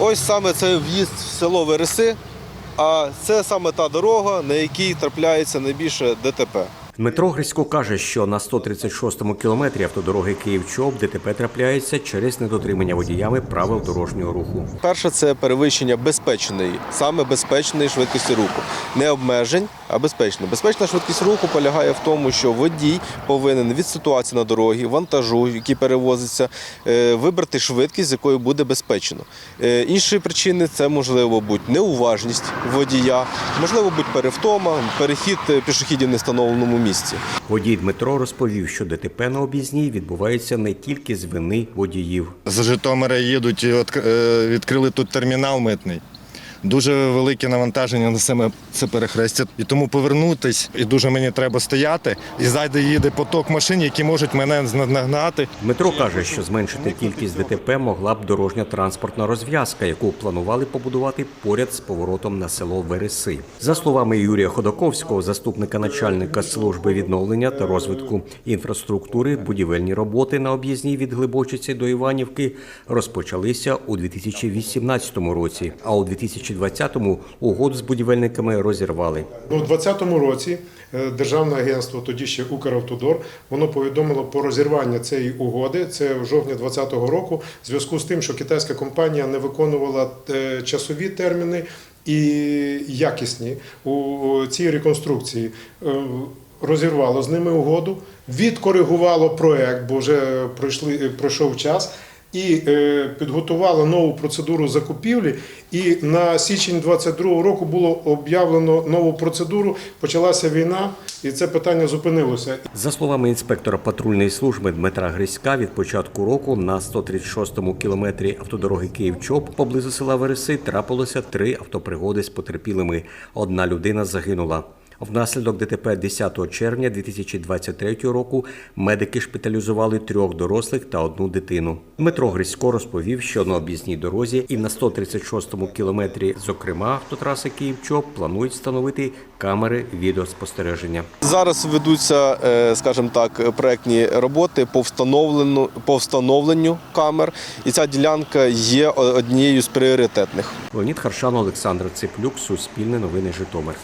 Ось саме це в'їзд в село Вереси, а це саме та дорога, на якій трапляється найбільше ДТП. Дмитро Грисько каже, що на 136-му кілометрі автодороги Київ-Чоп ДТП трапляється через недотримання водіями правил дорожнього руху. Перше це перевищення безпечної, саме безпечної швидкості руху. Не обмежень, а безпечна. Безпечна швидкість руху полягає в тому, що водій повинен від ситуації на дорогі, вантажу, який перевозиться, е, вибрати швидкість, з якою буде безпечно. Е, Інші причини це можливо бути неуважність водія, можливо бути перевтома, перехід е, пішохідів в нестановленому місці. Водій Дмитро розповів, що ДТП на об'їзній відбувається не тільки з вини водіїв. З Житомира їдуть, і е, відкрили тут термінал митний. Дуже велике навантаження на саме це перехрестя. І тому повернутись, і дуже мені треба стояти. І зайде їде поток машин, які можуть мене нагнати. Дмитро каже, що зменшити кількість ДТП могла б дорожня транспортна розв'язка, яку планували побудувати поряд з поворотом на село Вереси. За словами Юрія Ходоковського, заступника начальника служби відновлення та розвитку інфраструктури, будівельні роботи на об'їзній від Глибочиці до Іванівки розпочалися у 2018 році, а у 2020-му угоду з будівельниками розірвали. Ну, у 2020 році е, Державне агентство, тоді ще Укравтодор, воно повідомило про розірвання цієї угоди. Це в жовтні 2020 року, в зв'язку з тим, що китайська компанія не виконувала е, часові терміни і якісні у цій реконструкції. Е, Розірвало з ними угоду, відкоригувало проект, бо вже пройшли, пройшов час, і е, підготувало нову процедуру закупівлі. І на січень 22 року було об'явлено нову процедуру. Почалася війна, і це питання зупинилося. За словами інспектора патрульної служби Дмитра Гриська, від початку року на 136-му кілометрі автодороги Київ-Чоп поблизу села Вереси трапилося три автопригоди з потерпілими. Одна людина загинула. Внаслідок ДТП 10 червня 2023 року медики шпиталізували трьох дорослих та одну дитину. Дмитро Грисько розповів, що на об'їзній дорозі і на 136-му кілометрі, зокрема автотраси Київ-Чоп, планують встановити камери відеоспостереження. Зараз ведуться, е, скажімо так, проектні роботи по встановленню, по встановленню камер, і ця ділянка є однією з пріоритетних. Леонід Харшан, Олександр Циплюк, Суспільне новини Житомир.